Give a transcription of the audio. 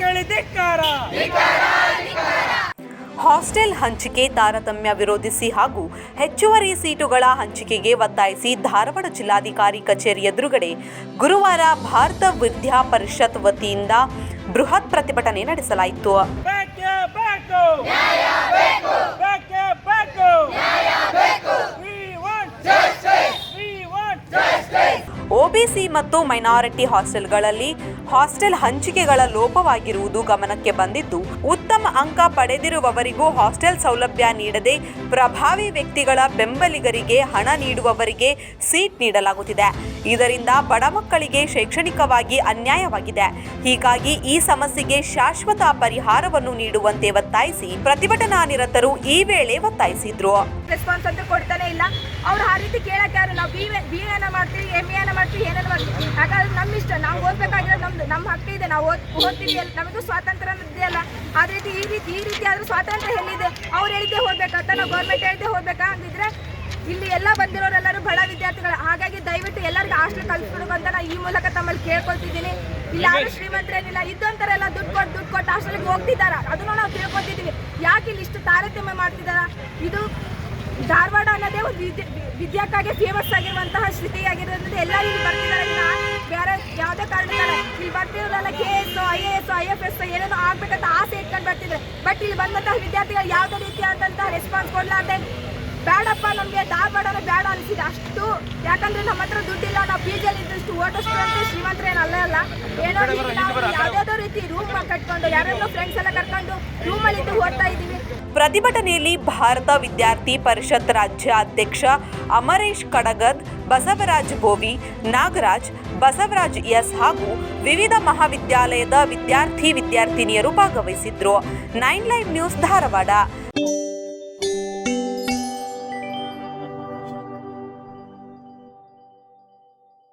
ಕೇಳಿ ಧಿಕ್ಕಾರ ಹಾಸ್ಟೆಲ್ ಹಂಚಿಕೆ ತಾರತಮ್ಯ ವಿರೋಧಿಸಿ ಹಾಗೂ ಹೆಚ್ಚುವರಿ ಸೀಟುಗಳ ಹಂಚಿಕೆಗೆ ಒತ್ತಾಯಿಸಿ ಧಾರವಾಡ ಜಿಲ್ಲಾಧಿಕಾರಿ ಕಚೇರಿ ಎದುರುಗಡೆ ಗುರುವಾರ ಭಾರತ ವಿದ್ಯಾ ಪರಿಷತ್ ವತಿಯಿಂದ ಬೃಹತ್ ಪ್ರತಿಭಟನೆ ನಡೆಸಲಾಯಿತು. ಒಬಿಸಿ ಮತ್ತು ಮೈನಾರಿಟಿ ಹಾಸ್ಟೆಲ್ಗಳಲ್ಲಿ ಹಾಸ್ಟೆಲ್ ಹಂಚಿಕೆಗಳ ಲೋಪವಾಗಿರುವುದು ಗಮನಕ್ಕೆ ಬಂದಿದ್ದು, ಉತ್ತಮ ಅಂಕ ಪಡೆದಿರುವವರಿಗೂ ಹಾಸ್ಟೆಲ್ ಸೌಲಭ್ಯ ನೀಡದೆ ಪ್ರಭಾವಿ ವ್ಯಕ್ತಿಗಳ ಬೆಂಬಲಿಗರಿಗೆ ಹಣ ನೀಡುವವರಿಗೆ ಸೀಟ್ ನೀಡಲಾಗುತ್ತಿದೆ. ಇದರಿಂದ ಬಡ ಮಕ್ಕಳಿಗೆ ಶೈಕ್ಷಣಿಕವಾಗಿ ಅನ್ಯಾಯವಾಗಿದೆ. ಹೀಗಾಗಿ ಈ ಸಮಸ್ಯೆಗೆ ಶಾಶ್ವತ ಪರಿಹಾರವನ್ನು ನೀಡುವಂತೆ ಒತ್ತಾಯಿಸಿ ಪ್ರತಿಭಟನಾ ನಿರತರು ಈ ವೇಳೆ ಒತ್ತಾಯಿಸಿದ್ರು. ರೆಸ್ಪಾನ್ಸ್ ಕೊಡ್ತಾನೆ ಅವ್ರು ಆ ರೀತಿ ಕೇಳಕ್ಕೆ ಯಾರು? ನಾವು ಬಿ ಬಿ ಎನ ಮಾಡ್ತೀವಿ ಎಂ ಎನ ಮಾಡ್ತೀವಿ, ಏನೇನು ಮಾಡ್ತೀವಿ. ಹಾಗಾದ್ರೆ ನಮ್ಮ ಇಷ್ಟ. ನಾವು ಓದ್ಬೇಕಾಗಿರೋದು ನಮ್ದು ನಮ್ಮ ಹಕ್ಕು ಇದೆ. ನಾವು ಓದ್ ಓದ್ತೀವಿ ನಮಗೂ ಸ್ವಾತಂತ್ರ್ಯ ಇದೆಯಲ್ಲ. ಅದೇ ರೀತಿ ಈ ರೀತಿ ಈ ರೀತಿ ಆದ್ರೂ ಸ್ವಾತಂತ್ರ್ಯ ಎಲ್ಲಿದೆ ಅವ್ರು ಹೇಳಿದ್ದೆ ಹೋಗ್ಬೇಕಂತ ನಾವು ಗೌರ್ಮೆಂಟ್ ಹೇಳಿದ್ದೆ ಹೋಗ್ಬೇಕಾ? ಅಂದಿದ್ರೆ ಇಲ್ಲಿ ಎಲ್ಲ ಬಂದಿರೋರೆಲ್ಲರೂ ಬಡ ವಿದ್ಯಾರ್ಥಿಗಳು. ಹಾಗಾಗಿ ದಯವಿಟ್ಟು ಎಲ್ಲರಿಗೂ ಹಾಸ್ಟೆಲ್ ಕಲ್ಸ್ಬಿಡು ಅಂತ ನಾನು ಈ ಮೂಲಕ ತಮ್ಮಲ್ಲಿ ಕೇಳ್ಕೊಳ್ತಿದ್ದೀನಿ. ಇಲ್ಲಿ ಯಾರು ಶ್ರೀಮಂತರೇನಿಲ್ಲ ಇದ್ದಂತರೆಲ್ಲ ದುಡ್ಡು ಕೊಟ್ಟು ದುಡ್ಡು ಕೊಟ್ಟು ಹಾಸ್ಟೆಲ್ಗೆ ಹೋಗ್ತಿದ್ದಾರ? ಅದನ್ನು ನಾವು ತಿಳ್ಕೊತಿದ್ದೀವಿ ಯಾಕೆ ಇಲ್ಲಿ ಇಷ್ಟು ತಾರತಮ್ಯ ಮಾಡ್ತಿದ್ದಾರ? ಇದು ಧಾರವಾಡ ಅನ್ನೋದೇ ಒಂದು ವಿದ್ಯೆ ವಿದ್ಯಾಕ್ಕಾಗಿ ಫೇಮಸ್ ಆಗಿರುವಂತಹ ಶ್ರುತಿ ಆಗಿರೋದ್ರಿಂದ ಎಲ್ಲರೂ ಇಲ್ಲಿ ಬರ್ತಿದ್ದಾರೆ. ಬೇರೆ ಯಾವುದೇ ಕಾರಣಕ್ಕಲ್ಲ. ಇಲ್ಲಿ ಬರ್ತಿರೋದಲ್ಲ K S I A S I F S ಏನೇನೋ ಆಗ್ಬೇಕಂತ ಆಸೆ ಇಟ್ಕೊಂಡು ಬರ್ತಿದ್ರೆ ಬಟ್ ಇಲ್ಲಿ ಬಂದಂತಹ ವಿದ್ಯಾರ್ಥಿಗಳು ಯಾವುದೇ ರೀತಿಯಾದಂತಹ ರೆಸ್ಪಾನ್ಸ್ ಕೊಡಲಾರ್ದೆ ಬೇಡಪ್ಪ ನಮಗೆ ಧಾರವಾಡನೇ ಬೇಡ ಅನಿಸಿದೆ. ಅಷ್ಟು ಯಾಕಂದ್ರೆ ನಮ್ಮ ಹತ್ರ ದುಡ್ಡಿಲ್ಲ ನಾವು ಪಿ ಜಿಯಲ್ಲಿ ಇದ್ದಷ್ಟು ಓಟಷ್ಟು ಅಂತ ಶ್ರೀಮಂತರೇನು ಅಲ್ಲೇ ಅಲ್ಲ. ಏನೋ ಯಾವ್ದಾದ್ರು ರೀತಿ ರೂಮ್ ಕಟ್ಕೊಂಡು ಯಾರ್ಯಾರೋ ಫ್ರೆಂಡ್ಸ್ ಎಲ್ಲ ಕರ್ಕೊಂಡು ರೂಮಲ್ಲಿ ಇದ್ದು ಓದ್ತಾ ಇದ್ದೀವಿ. ಪ್ರತಿಭಟನೆಯಲ್ಲಿ ಭಾರತ ವಿದ್ಯಾರ್ಥಿ ಪರಿಷತ್ ರಾಜ್ಯ ಅಧ್ಯಕ್ಷ ಅಮರೇಶ್ ಕಡಗದ್ ಬಸವರಾಜ್ ಬೋವಿ ನಾಗರಾಜ್ ಬಸವರಾಜ್ ಎಸ್ ಹಾಗೂ ವಿವಿಧ ಮಹಾವಿದ್ಯಾಲಯದ ವಿದ್ಯಾರ್ಥಿ ವಿದ್ಯಾರ್ಥಿನಿಯರು ಭಾಗವಹಿಸಿದ್ರು. Nine live news Dharwad.